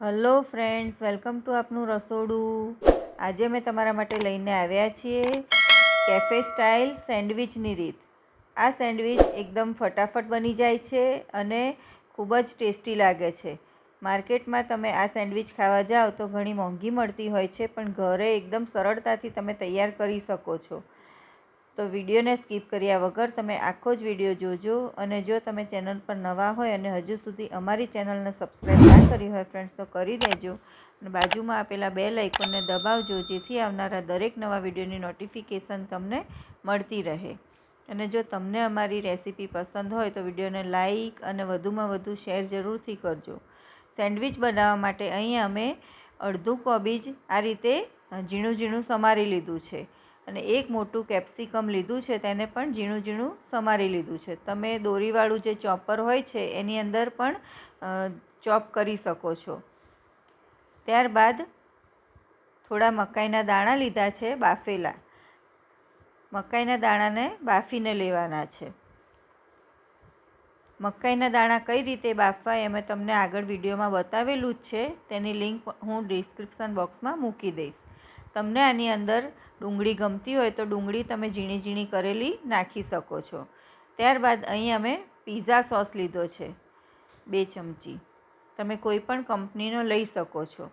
Hello friends, welcome to આપનું રસોડું. આજે અમે તમારા માટે લઈને આવ્યા છીએ કેફે સ્ટાઇલ સેન્ડવિચની રીત. આ સેન્ડવિચ એકદમ ફટાફટ બની જાય છે અને ખૂબ જ ટેસ્ટી લાગે છે. માર્કેટમાં તમે આ સેન્ડવિચ ખાવા જાઓ તો ઘણી મોંઘી મળતી હોય છે, પણ ઘરે એકદમ સરળતાથી તમે તૈયાર કરી શકો છો. તો વિડીયોને સ્કીપ કર્યા વગર તમે આખો જ વીડિયો જોજો અને જો તમે ચેનલ પર નવા હોય અને હજુ સુધી અમારી ચેનલને સબસ્ક્રાઈબ ના કરી હોય ફ્રેન્ડ્સ તો કરી દેજો. અને બાજુમાં આપેલા બે લાઇકોનને દબાવજો, જેથી આવનારા દરેક નવા વિડીયોની નોટિફિકેશન તમને મળતી રહે. અને જો તમને અમારી રેસીપી પસંદ હોય, તો વિડીયોને લાઇક અને વધુમાં વધુ શેર જરૂરથી કરજો. સેન્ડવિચ બનાવવા માટે અહીં અમે અડધું કોબીજ આ રીતે ઝીણું ઝીણું સમારી લીધું છે. અને એક મોટું કેપ્સિકમ લીધું છે તેને પણ ઝીણું ઝીણું સમારી લીધું છે. તમે દોરીવાળું જે ચોપર હોય છે, એની અંદર પણ ચોપ કરી શકો છો. ત્યારબાદ થોડા મકાઈના દાણા લીધા છે બાફેલા. મકાઈના દાણાને બાફીને લેવાના છે. મકાઈના દાણા કઈ રીતે બાફવા એ મેં તમને આગળ વિડીયોમાં બતાવેલું જ છે. તેની લિંક હું ડિસ્ક્રિપ્શન બોક્સમાં મૂકી દઈશ. તમને આની અંદર ડુંગળી ગમતી હોય તો ડુંગળી તમે ઝીણી ઝીણી કરેલી નાખી શકો છો. ત્યારબાદ અહીં અમે પીઝા સોસ લીધો છે, બે ચમચી. તમે કોઈ પણ કંપનીનો લઈ શકો છો.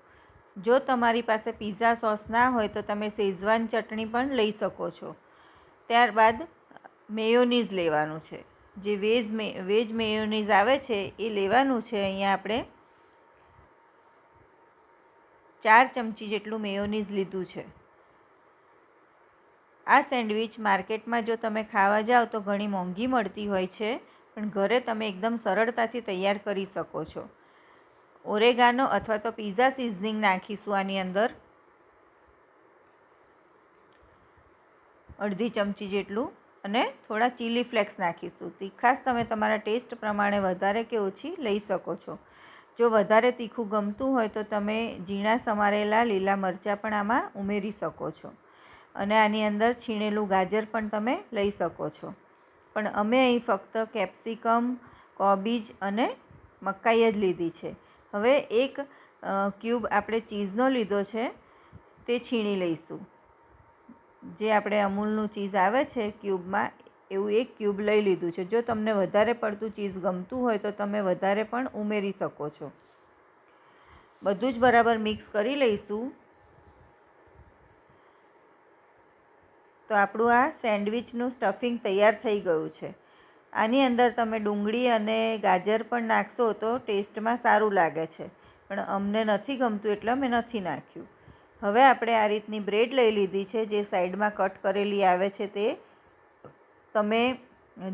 જો તમારી પાસે પીઝા સોસ ના હોય તો તમે શેઝવાન ચટણી પણ લઈ શકો છો. ત્યારબાદ મેયોનીઝ લેવાનું છે. જે વેજ મે, વેજ મેયોનીઝ આવે છે એ લેવાનું છે. અહીંયા આપણે ચાર ચમચી જેટલું મેયોનીઝ લીધું છે. આ સેન્ડવિચ માર્કેટમાં જો તમે ખાવા જાઓ તો ઘણી મોંઘી મળતી હોય છે, પણ ઘરે તમે એકદમ સરળતાથી તૈયાર કરી શકો છો. ઓરેગાનો અથવા તો પીઝા સિઝનિંગ નાખીશું આની અંદર. અડધી ચમચી જેટલું અને થોડા ચીલી ફ્લેક્સ નાખીશું. તીખાશ તમે તમારા ટેસ્ટ પ્રમાણે વધારે કે ઓછી લઈ શકો છો. જો વધારે તીખું ગમતું હોય તો તમે ઝીણા સમારેલા લીલા મરચાં પણ આમાં ઉમેરી શકો છો. અને આની અંદર છીણેલું ગાજર પણ તમે લઈ શકો છો. પણ અમે અહીં ફક્ત કેપ્સિકમ, કોબીજ અને મકાઈ જ લીધી છે. હવે એક ક્યુબ આપણે ચીઝનો લીધો છે તે છીણી લઈશું. જે આપણે અમૂલનું ચીઝ આવે છે ક્યુબમાં એવું એક ક્યુબ લઈ લીધું છે. જો તમને વધારે પડતું ચીઝ ગમતું હોય તો તમે વધારે પણ ઉમેરી શકો છો. બધું જ બરાબર મિક્સ કરી લઈશું. તો આપણું આ સેન્ડવિચનું સ્ટફિંગ તૈયાર થઈ ગયું છે. આની અંદર તમે ડુંગળી અને ગાજર પણ નાખશો તો ટેસ્ટમાં સારું લાગે છે. પણ અમને નથી ગમતું એટલે અમે નથી નાખ્યું. હવે આપણે આ રીતની બ્રેડ લઈ લીધી છે, જે સાઈડમાં કટ કરેલી આવે છે તે. તમે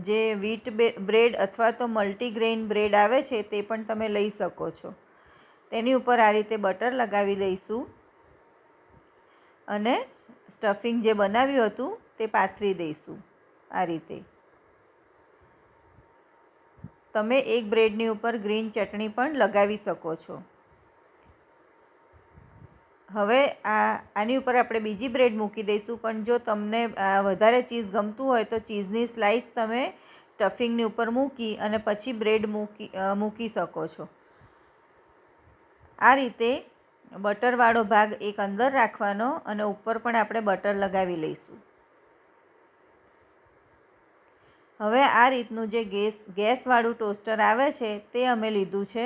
જે વીટ બ્રેડ અથવા તો મલ્ટીગ્રેઇન બ્રેડ આવે છે, તે પણ તમે લઈ શકો છો. તેની ઉપર આ રીતે બટર લગાવી દઈશું. અને સ્ટફિંગ જે બનાવ્યું હતું, તે પાથરી દઈશું આ રીતે. તમે એક બ્રેડની ઉપર ગ્રીન ચટણી પણ લગાવી શકો છો. હવે આ, આની ઉપર આપણે બીજી બ્રેડ મૂકી દઈશું, પણ જો તમને વધારે ચીઝ ગમતું હોય તો ચીઝની સ્લાઇસ તમે સ્ટફિંગની ઉપર મૂકી અને પછી બ્રેડ મૂકી મૂકી શકો છો. આ રીતે બટરવાળો ભાગ એક અંદર રાખવાનો અને ઉપર પણ આપણે બટર લગાવી લઈશું. હવે આ રીતનું જે ગેસ, ગેસવાળું ટોસ્ટર આવે છે તે અમે લીધું છે.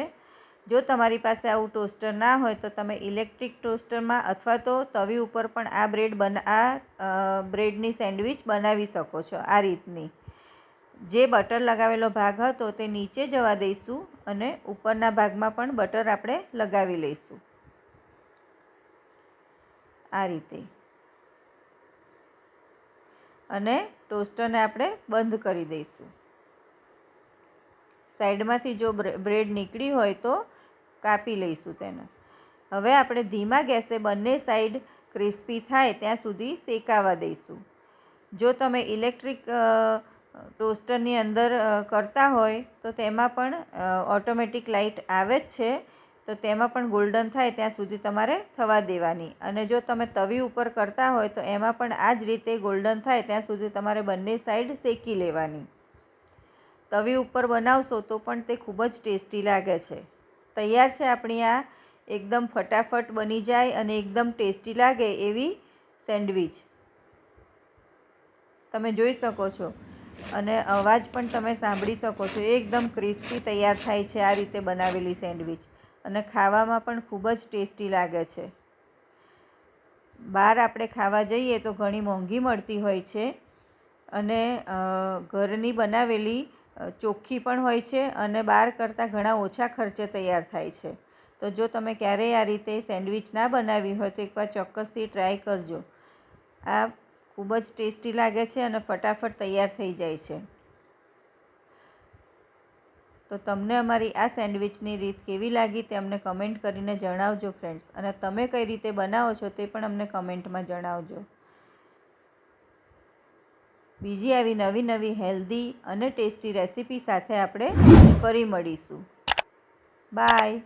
જો તમારી પાસે આવું ટોસ્ટર ના હોય તો તમે ઇલેક્ટ્રિક ટોસ્ટરમાં અથવા તો તવી ઉપર પણ આ બ્રેડ બના, આ બ્રેડની સેન્ડવિચ બનાવી શકો છો આ રીતની. જે બટર લગાવેલો ભાગ હતો તે નીચે જવા દઈશું અને ઉપરના ભાગમાં પણ બટર આપણે લગાવી લઈશું. આ રીતે. અને ટોસ્ટરને આપણે બંધ કરી દઈશું. સાઈડમાંથી જો બ્રેડ નીકળી હોય તો કાપી લઈશું તેને. હવે આપણે ધીમા ગેસે બંને સાઈડ ક્રિસ્પી થાય ત્યાં સુધી શેકાવા દઈશું. જો તમે ઇલેક્ટ્રિક ટોસ્ટરની અંદર કરતા હોય, તો તેમાં પણ ઓટોમેટિક લાઇટ આવે જ છે. તો તેમાં પણ ગોલ્ડન થાય ત્યાં સુધી તમારે થવા દેવાની. અને જો તમે તવી ઉપર કરતા હોય, તો એમાં પણ આ જ રીતે ગોલ્ડન થાય ત્યાં સુધી તમારે બંને સાઈડ શેકી લેવાની. તવી ઉપર બનાવશો તો પણ તે ખૂબ જ ટેસ્ટી લાગે છે. તૈયાર છે આપણી આ એકદમ ફટાફટ બની જાય અને એકદમ ટેસ્ટી લાગે એવી સેન્ડવિચ. તમે જોઈ શકો છો. અને અવાજ પણ તમે સાંભળી શકો છો. એકદમ ક્રિસ્પી તૈયાર થાય છે આ રીતે બનાવેલી સેન્ડવિચ. અને ખાવામાં પણ ખૂબ જ ટેસ્ટી લાગે છે. બહાર આપણે ખાવા જઈએ તો ઘણી મોંઘી મળતી હોય છે. અને ઘરની બનાવેલી ચોખ્ખી પણ હોય છે અને બહાર કરતાં ઘણા ઓછા ખર્ચે તૈયાર થાય છે. તો જો તમે ક્યારેય આ રીતે સેન્ડવિચ ના બનાવી હોય તો એકવાર ચોક્કસથી ટ્રાય કરજો. આ ખૂબ જ ટેસ્ટી લાગે છે અને ફટાફટ તૈયાર થઈ જાય છે. તો તમને અમારી આ સેન્ડવિચની રીત કેવી લાગી તે અમને કમેન્ટ કરીને જણાવજો ફ્રેન્ડ્સ અને તમે કઈ રીતે બનાવો છો તે પણ અમને કમેન્ટમાં જણાવજો. બીજી આવી નવી નવી હેલ્ધી અને ટેસ્ટી રેસીપી સાથે આપણે ફરી મળીશું. બાય.